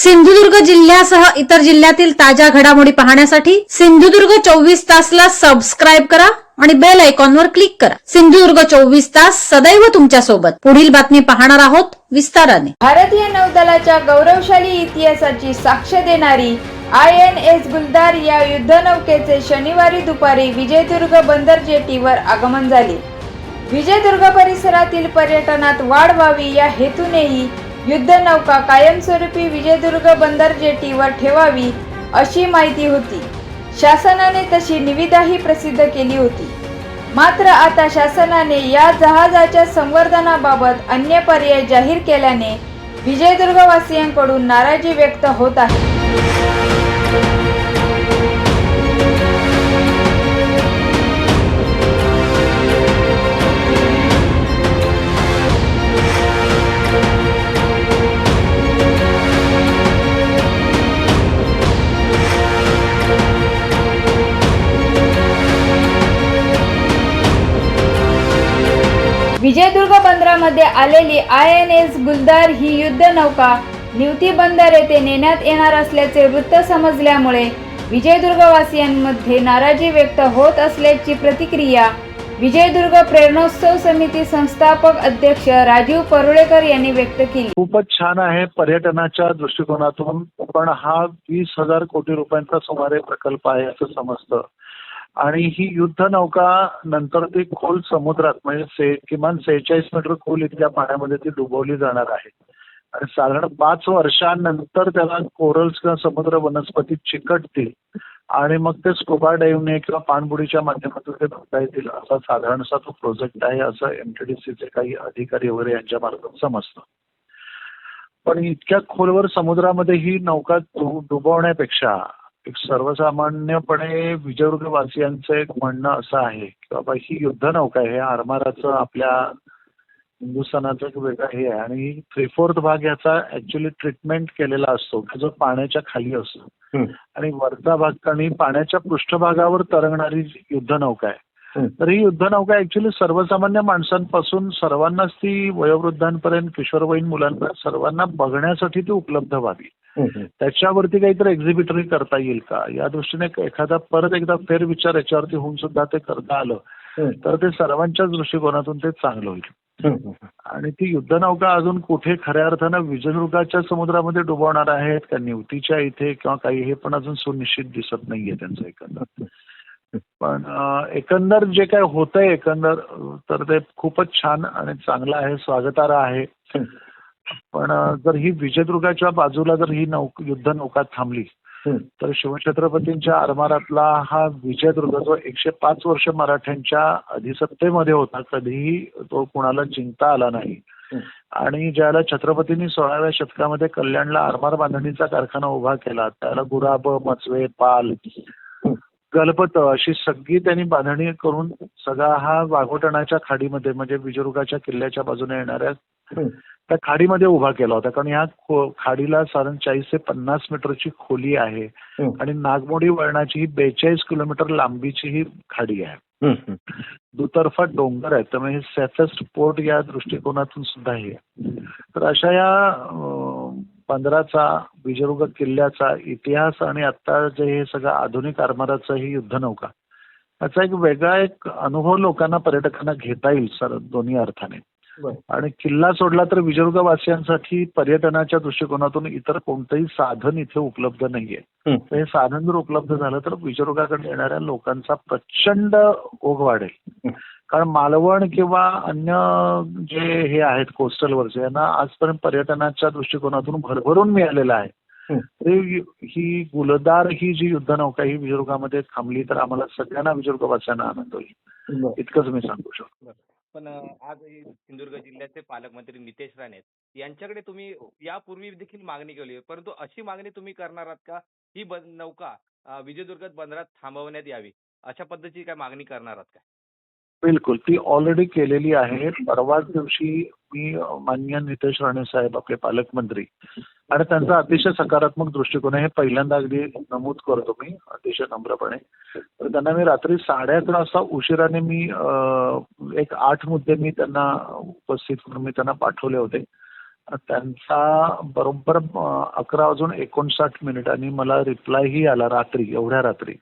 सिंधुदुर्ग जिल्ह्यासह इतर जिल्ह्यातील ताज्या घडामोडी पाहण्यासाठी सिंधुदुर्ग चोवीस तासला सबस्क्राईब करा आणि बेल आयकॉनवर क्लिक करा. सिंधुदुर्ग चोवीस तास सदैव तुमच्यासोबत पुढील बातमी पाहणार आहोत विस्ताराने. भारतीय नौदलाच्या गौरवशाली इतिहासाची साक्ष देणारी आय एन एस गुलदार या युद्धनौकेचे शनिवारी दुपारी विजयदुर्ग बंदर जेटीवर आगमन झाले. विजयदुर्ग परिसरातील पर्यटनात वाढ व्हावी या हेतूनेही युद्धनौका कायमस्वरूपी विजयदुर्ग बंदर जेटीवर ठेवावी अशी माहिती होती. शासनाने तशी निविदाही प्रसिद्ध केली होती. मात्र आता शासनाने या जहाजाच्या संवर्धनाबाबत अन्य पर्याय जाहीर केल्याने विजयदुर्गवासियांकडून नाराजी व्यक्त होत आहे. विजयदुर्ग बंदरामध्ये आलेली आय एन एस गुलदार ही युद्धनौका निवती बंदर येथे नेण्यात येणार असल्याचे वृत्त समजल्यामुळे विजयदुर्गवासियांमध्ये नाराजी व्यक्त होत असल्याची प्रतिक्रिया विजयदुर्ग प्रेरणोत्सव समिती संस्थापक अध्यक्ष राजीव परुळेकर यांनी व्यक्त केली. खूपच छान आहे पर्यटनाच्या दृष्टिकोनातून पण हा वीस हजार कोटी रुपयांचा सुमारे प्रकल्प आहे असं समजतं. आणि ही युद्ध नौका नंतर ती खोल समुद्रात म्हणजे से किमान सेहेचाळीस मीटर खोल इतक्या पाण्यामध्ये ती डुबवली जाणार आहे. आणि साधारण पाच वर्षांनंतर त्याला कोरल्स किंवा समुद्र वनस्पती चिकटतील आणि मग ते स्कुबा डाईव्हने किंवा पाणबुडीच्या माध्यमातून ते बघता येतील असा साधारणसा तो प्रोजेक्ट आहे असं एमटीडीसीचे काही अधिकारी वगैरे यांच्या मार्फत समजतं. पण इतक्या खोलवर समुद्रामध्ये ही नौका डुबवण्यापेक्षा एक सर्वसामान्यपणे विजयदुर्गवासियांचं एक म्हणणं असं आहे की बाबा ही युद्ध नौका आहे आरमाराचं आपल्या हिंदुस्थानाचं एक वेगळं हे आहे. आणि थ्री फोर्थ भाग याचा ऍक्च्युली ट्रीटमेंट केलेला असतो की जो पाण्याच्या खाली असतो. आणि वरचा भाग आणि पाण्याच्या पृष्ठभागावर तरंगणारी जी युद्ध नौका आहे. तर ही युद्ध नौका ऍक्च्युली सर्वसामान्य माणसांपासून सर्वांनाच ती वयोवृद्धांपर्यंत किशोरवयीन मुलांपर्यंत सर्वांना बघण्यासाठी ती उपलब्ध व्हावी. त्याच्यावरती काहीतरी एक्झिबिटरी करता येईल का? या दृष्टीने एखादा परत एकदा फेरविचार याच्यावरती होऊन सुद्धा ते करता आलं तर ते सर्वांच्याच दृष्टिकोनातून ते चांगलं होईल. आणि ती युद्धनौका अजून कुठे खऱ्या अर्थानं विजयदुर्गाच्या समुद्रामध्ये डुबवणार आहेत का? निवतीच्या इथे किंवा काही हे पण अजून सुनिश्चित दिसत नाहीये त्यांचं एकंदर. पण एकंदर जे काय होतंय एकंदर तर ते खूपच छान आणि चांगलं आहे स्वागतार्ह आहे. पण जर ही विजयदुर्गाच्या बाजूला जर ही नौक युद्ध नौका थांबली तर शिवछत्रपतींच्या आरमारातला हा विजयदुर्ग जो एकशे पाच वर्ष मराठ्यांच्या अधिसत्तेमध्ये होता कधीही तो कुणाला जिंकता आला नाही. आणि ज्याला छत्रपतींनी सोळाव्या शतकामध्ये कल्याणला आरमार बांधणीचा कारखाना उभा केला त्याला गुराब मचवे पाल गलबत अशी सगळी त्यांनी बांधणी करून सगळा हा वाघोटणाच्या खाडीमध्ये म्हणजे विजयदुर्गाच्या किल्ल्याच्या बाजूने येणाऱ्या त्या खाडीमध्ये उभा केला होता. कारण खो- खाडीला साधारण चाळीस ते पन्नास मीटरची खोली आहे आणि नागमोडी वळणाची ही बेचाळीस किलोमीटर लांबीची ही खाडी आहे. दुतर्फा डोंगर आहेत. त्यामुळे हे सेफेस्ट पोर्ट या दृष्टिकोनातून सुद्धा हे आहे. तर अशा या बंदराचा विजयदुर्ग किल्ल्याचा इतिहास आणि आता जे हे सगळं आधुनिक आरमाराचं ही युद्धनौका याचा एक वेगळा एक अनुभव लोकांना पर्यटकांना घेता येईल सर दोन्ही अर्थाने. आणि किल्ला सोडला तर विजयदुर्गवासियांसाठी पर्यटनाच्या दृष्टिकोनातून इतर कोणतंही साधन इथे उपलब्ध नाहीये. तर हे साधन जर उपलब्ध झालं तर विजयदुर्गाकडे येणाऱ्या लोकांचा प्रचंड ओघ वाढेल. कारण मालवण किंवा अन्य जे हे आहेत कोस्टलवरचे यांना आजपर्यंत पर्यटनाच्या दृष्टिकोनातून भरभरून मिळालेलं आहे. ही. गुलदार ही जी युद्ध नौका ही विजयदुर्गामध्ये थांबली तर आम्हाला सगळ्यांना विजयदुर्गवासियांना आनंद होईल. इतकंच मी सांगू शकतो. पण आज हे सिंधुदुर्ग जिल्ह्याचे पालकमंत्री नितेश राणे. यांच्याकडे तुम्ही यापूर्वी देखील मागणी केली परंतु अशी मागणी तुम्ही करणार आहात का? ही नौका अ, विजयदुर्ग बंदरात थांबवण्यात यावी. अशा पद्धतीची काय मागणी करणार आहात का? बिलकुल. ती ऑलरेडी केलेली आहे. परवाच दिवशी मी मान्य माननीय नितेश राणे साहेब आपले पालकमंत्री आणि त्यांचा अतिशय सकारात्मक दृष्टिकोन हे पहिल्यांदा अगदी नमूद करतो मी अतिशय नम्रपणे. तर त्यांना मी रात्री साडे अकरा वाजता उशिराने मी एक आठ मुद्दे मी त्यांना उपस्थित करून मी त्यांना पाठवले होते. त्यांचा बरोबर अकरा वाजून एकोणसाठ मिनिटांनी मला रिप्लायही आला रात्री एवढ्या रात्री.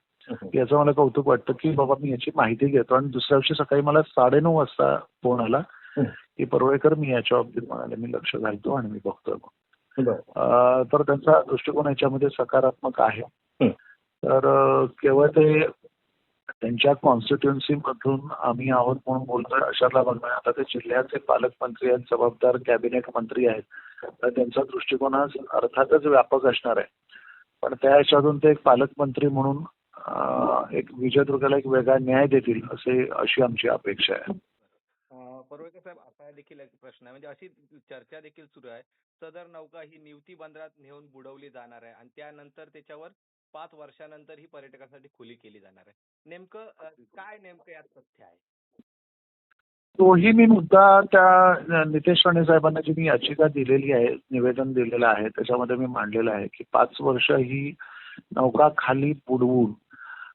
याचं मला कौतुक वाटतं की बाबा मी याची माहिती घेतो. आणि दुसऱ्या दिवशी सकाळी मला साडेनऊ वाजता फोन आला की परुळेकर मी याच्या बाबतीत म्हणाले मी लक्ष घालतो आणि मी बघतोय तर त्यांचा दृष्टिकोन याच्यामध्ये सकारात्मक आहे. तर केवळ ते त्यांच्या कॉन्स्टिट्युएन्सी मधून आम्ही आहोत म्हणून बोलतोय भाग नाही. आता ते जिल्ह्याचे पालकमंत्री आहेत जबाबदार कॅबिनेट मंत्री आहेत. तर त्यांचा दृष्टिकोन अर्थातच व्यापक असणार आहे. पण त्या ह्याच्यातून ते एक पालकमंत्री म्हणून एक विजयदुर्गाला एक वेगळा न्याय देतील असे अशी आमची अपेक्षा आहे. परुळेकर साहेब असा देखील एक प्रश्न आहे. म्हणजे अशी चर्चा देखील सुरू आहे. सदर नौका ही निवती बंदरात नेऊन बुडवली जाणार आहे आणि त्यानंतर त्याच्यावर पाच वर्षानंतर ही पर्यटकांसाठी खुली केली जाणार आहे. नेमकं काय नेमकं यात तथ्य आहे? तोही मी मुद्दा त्या नितेश राणे साहेबांना जी मी याचिका दिलेली आहे निवेदन दिलेलं आहे त्याच्यामध्ये मी मांडलेलं आहे की पाच वर्ष ही नौका खाली बुडवून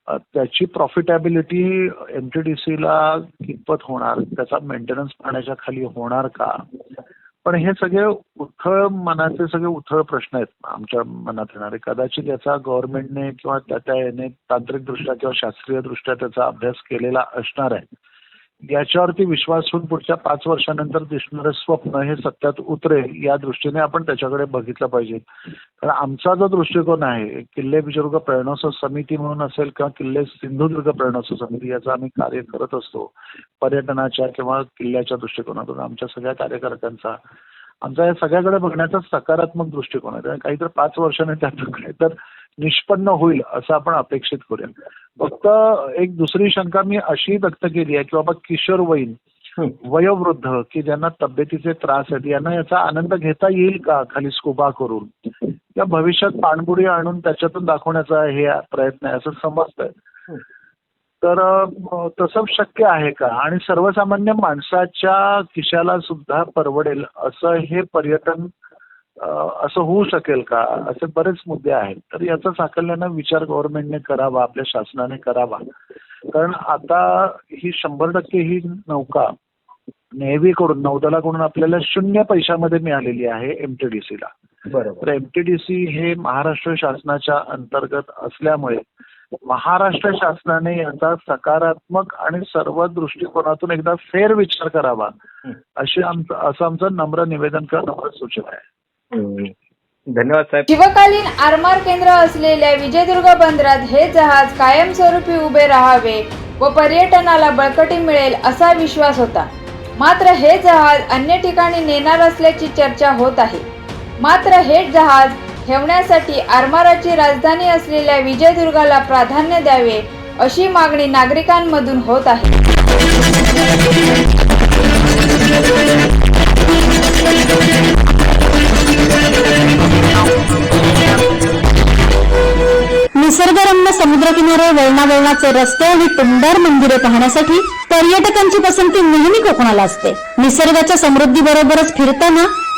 त्याची प्रॉफिटेबिलिटी एमटीडीसीला कितपत होणार? त्याचा मेंटेनन्स पाण्याच्या खाली होणार का? पण हे सगळे उथळ मनाचे सगळे उथळ प्रश्न आहेत आमच्या मनात येणारे. कदाचित याचा गव्हर्नमेंटने किंवा त्या त्या याने तांत्रिकदृष्ट्या किंवा शास्त्रीय दृष्ट्या त्याचा अभ्यास केलेला असणार आहे. याच्यावरती विश्वास ठेवून पुढच्या पाच वर्षानंतर दिसणारं स्वप्न हे सत्यात उतरेल या दृष्टीने आपण त्याच्याकडे बघितलं पाहिजे. कारण आमचा जो दृष्टिकोन आहे किल्ले विजयदुर्ग प्रेरणोत्सव समिती म्हणून असेल किंवा किल्ले सिंधुदुर्ग प्रेरणोत्सव समिती याचं आम्ही कार्य करत असतो. पर्यटनाच्या किंवा किल्ल्याच्या दृष्टिकोनातून आमच्या सगळ्या कार्यकर्त्यांचा आमचा या सगळ्याकडे बघण्याचा सकारात्मक दृष्टिकोन आहे त्यामुळे काहीतरी पाच वर्षाने त्यातून काहीतर निष्पन्न होईल असं आपण अपेक्षित करूया फक्त एक दुसरी शंका मी अशी व्यक्त केली आहे की बाबा किशोरवयीन. वयोवृद्ध की ज्यांना तब्येतीचे त्रास आहेत यांना याचा आनंद घेता येईल का खाली स्कुबा करून किंवा भविष्यात पाणबुडी आणून त्याच्यातून दाखवण्याचा हे प्रयत्न आहे असं समजतंय. तर तसं शक्य आहे का? आणि सर्वसामान्य माणसाच्या खिशाला सुद्धा परवडेल असं हे पर्यटन असं होऊ शकेल का? असे बरेच मुद्दे आहेत. तर याचा साकल्यानं विचार गव्हर्नमेंटने करावा आपल्या शासनाने करावा. कारण आता ही शंभर टक्के ही नौका नेव्हीकडून नौदलाकडून आपल्याला शून्य पैशामध्ये मिळालेली आहे एमटीडीसीला बरोबर. तर एमटीडीसी हे महाराष्ट्र शासनाच्या अंतर्गत असल्यामुळे महाराष्ट्र शासनाने याचा सकारात्मक आणि सर्व दृष्टिकोनातून एकदा फेर विचार करावा. अशी आमचं असं आमचं नम्र निवेदन किंवा नम्र सूचना आहे. धन्यवाद साहेब. शिवकालीन आरमार केंद्र असलेल्या विजयदुर्ग बंदरात हे जहाज कायमस्वरूपी उभे राहावे व पर्यटनाला बळकटी मिळेल असा विश्वास होता. मात्र हे जहाज अन्य ठिकाणी नेणार असल्याची चर्चा होत आहे. मात्र हे जहाज ठेवण्यासाठी आरमाराची राजधानी असलेल्या विजयदुर्गाला प्राधान्य द्यावे अशी मागणी नागरिकांमधून होत आहे. निसर्गरम्य समुद्रकिनारे वळणावळणाचे रस्ते आणि टुंबर मंदिरे पाहण्यासाठी पर्यटकांची पसंती नेहमी कोकणाला असते. निसर्गाच्या समृद्धी बरोबरच फिरताना